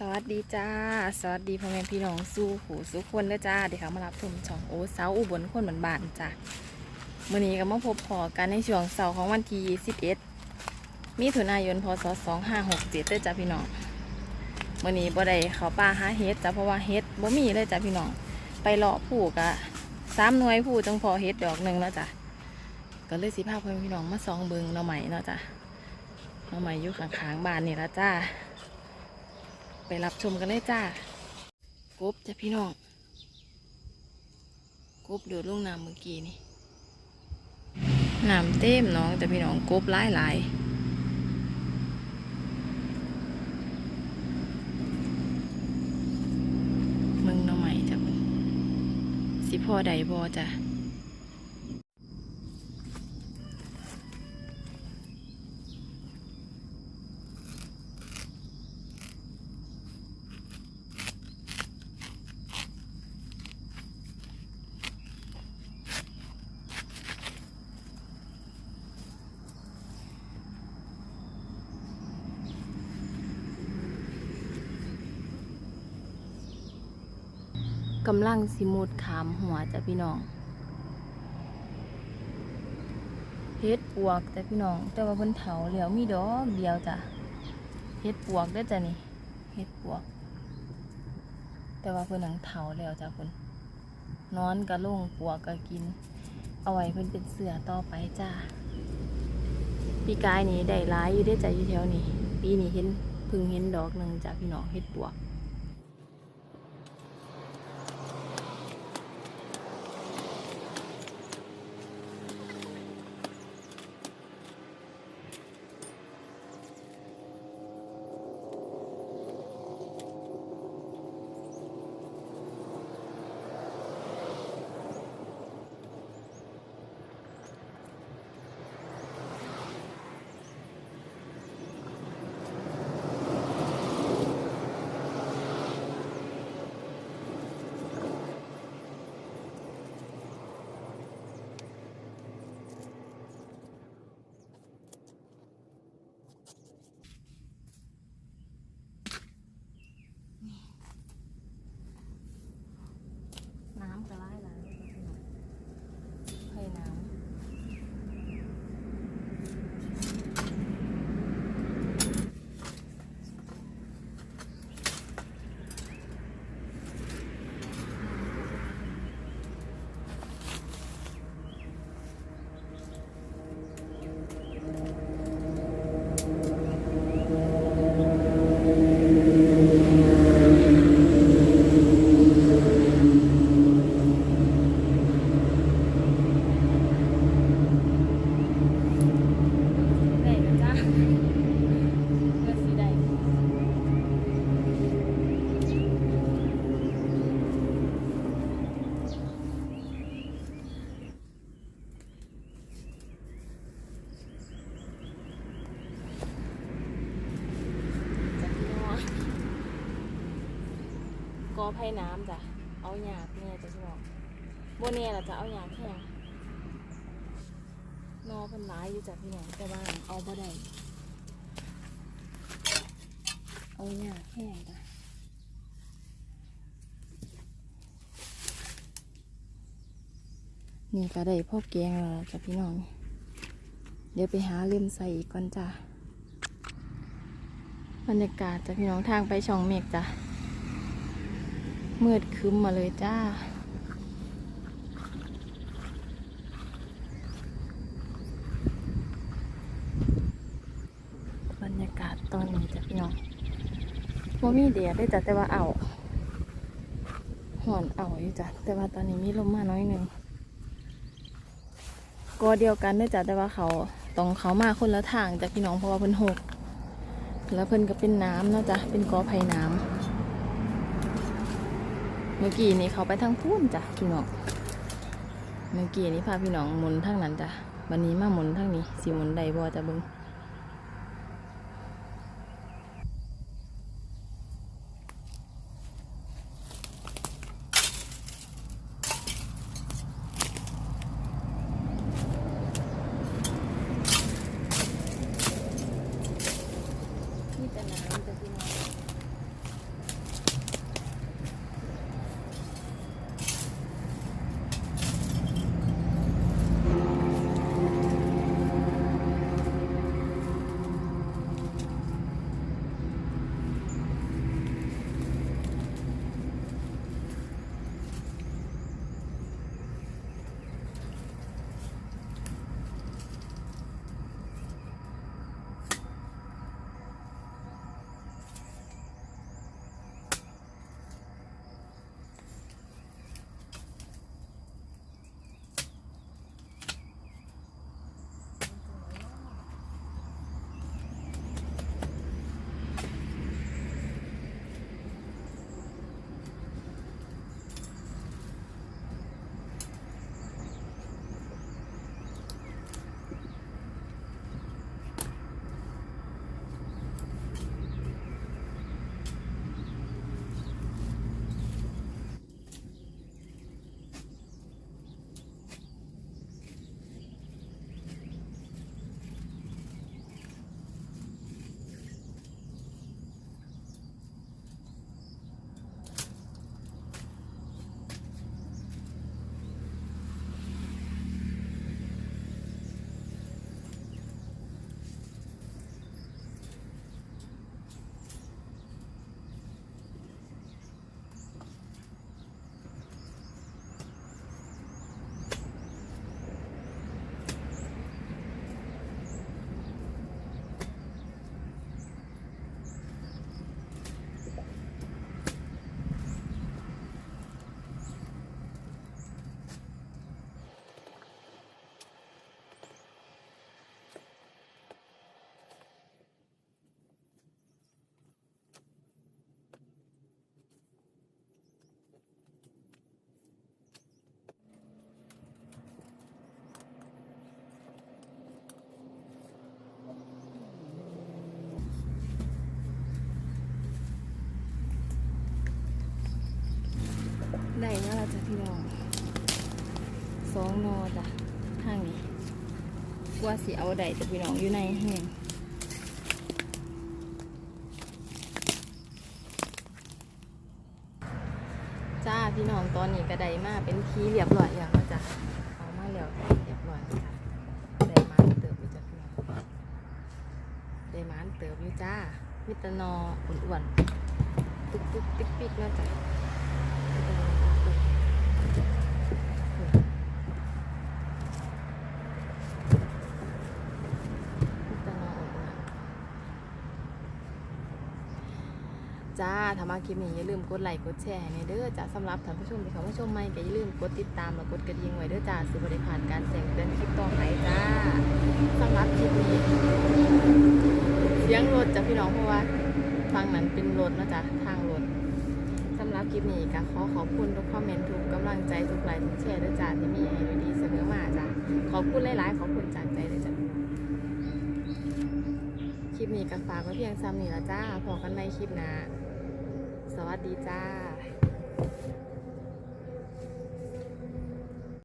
สวัสดีจ้า สวัสดีพ่อแม่พี่น้องสู้หูสู้คนเด้อจ้าเดี๋ยวเขามารับชมช่องโอ้เสาอุบลคนเหมือนบ้านจ้ามื่อนี้ก็มาพบพอกันในช่วงเสาร์ของวันที่21มิถุนายนพศ2567เด้อจ้าพี่น้องเมื่อนี้บ่ได้เขาป่าหาเฮ็ดจ้าเพราะว่าเฮ็ดบ่มีเลยจ้าพี่น้องไปเลาะผู้กะสามหน่วยผู้จังพอเฮ็ดดอกหนึ่งแล้วจ้ะก็เลยสิพาพ่อแม่พี่น้องมาซองเบิงหน่อใหม่เนาะจ้ะหน่อใหม่อยู่ข้างๆบ้านนี่ละจ้า ไปรับชมกันเลยจ้ากบจ้ะพี่น้องกบโดดลงน้ำเมื่อกี้นี่น้ำเต็มน้องแต่พี่น้องกบหลายหลายมึงน้องใหม่จ้ะสิพ่อใดบอจ้ะำลังสิมุดขามหัวจ้ะพี่น้องเฮ็ดปวกจ้ะพี่น้อง แต่ว่าเพิ่นเถาแล้วมีดอกเดียวจ้ะเฮ็ดปวกเด้จ้ะนี่เฮ็ดปวก แต่ว่าเพิ่นหนังเถาแล้วจ้ะเพิ่นนอนกะลงปวกกะกิน เอาไว้เพิ่นเป็นเสือต่อไปจ้าปีกายนี้ได้ร้ายอยู่ได้จ้ะอยู่แถวนี้ปีนี้เห็นพิ่งเห็นดอกหนึ่งจ้ะพี่น้องเฮ็ดปวก กอไผ่น้ำจ้ะ เอาหยาบเนี่ยจะพี่น้องโบเน่ล่ะจะเอาหยาบแห้งนอเพันร้ายอยู่จากพี่น้องแต่ว่าเอาบ่ได้เอาหยาแห้งจ้ะนี่ก็ได้พ่อแกงแล้วจ้ะพี่น้อง เดี๋ยวไปหาเล่มใส่อีกก่อนจ้ะ บรรยากาศจ้ะพี่น้องทางไปช่องเมฆจ้ะ มืดคึ้มมาเลยจ้า บรรยากาศตอนนี้จะพี่น้องว่ามีเดียได้จ้ะแต่ว่าเอาหอนเอาอยู่จ้ะแต่ว่าตอนนี้มีลมมาน้อยหนึ่งก็เดียวกันได้จ้ะแต่ว่าเขาต้องเขามาคนละทางจ้ะพี่น้องเพราะว่าเพิ่นหก แล้วเพิ่นก็เป็นน้ำเนาะจ้ะเป็นกอไผ่น้ำ มื่อกี้นี้เขาไปทางพูนจ้ะพี่น้องเมื่อกี้นี้พาพี่น้องหมุนทางนั้นจ้ะวันนี้มาหมุนทางนี้สิหมุนใดบ่จะเบิง้ง จ้ะพี่น้องสองนอจ้ะทางนี้กว่าสิเอาได้แต่พี่น้องอยู่ในแห้งจ้าพี่น้องตอนนี้ก็ไดมาเป็นทีเรียบร้อยอย่างแล้วจ้ะเอามาแล้วเรียบร้อยจ้ะได้มาเติบอยู่จ้ะพี่น้องได้มาเติบอยู่จ้ามิตรนออ้วนๆตุ๊กตุ๊กติ๊กปิ๊กแล้วจ้ะ จ้าถ้ามาคลิปนี้อย่าลืมกดไลค์กดแชร์ให้เด้อจ้าสำหรับท่านผู้ชมที่เขามาชมใหม่ก็อย่าลืมกดติดตามและกดกระดิ่งไว้เด้อจ้าสิบริผ่านการแจ้งเตือนคลิปต่อไปจ้าสำหรับคลิปนี้เสียงรถจ้ะพี่น้องเพราะว่าฟังนั้นเป็นรถนะจ๊ะทางรถสำหรับคลิปนี้ก็ขอขอบคุณทุกคอมเมนต์ทุกกำลังใจทุกไลค์ทุกแชร์ด้วยจ้าที่มีให้ดีเสมอมาจ้าขอบคุณหลายๆขอบคุณจากใจเลยจ้ะพี่น้องคลิปนี้ก็ฝากไว้เพียงซ้ำนี่ละจ้าพอกันในคลิปหน้า สวัสดีจ้า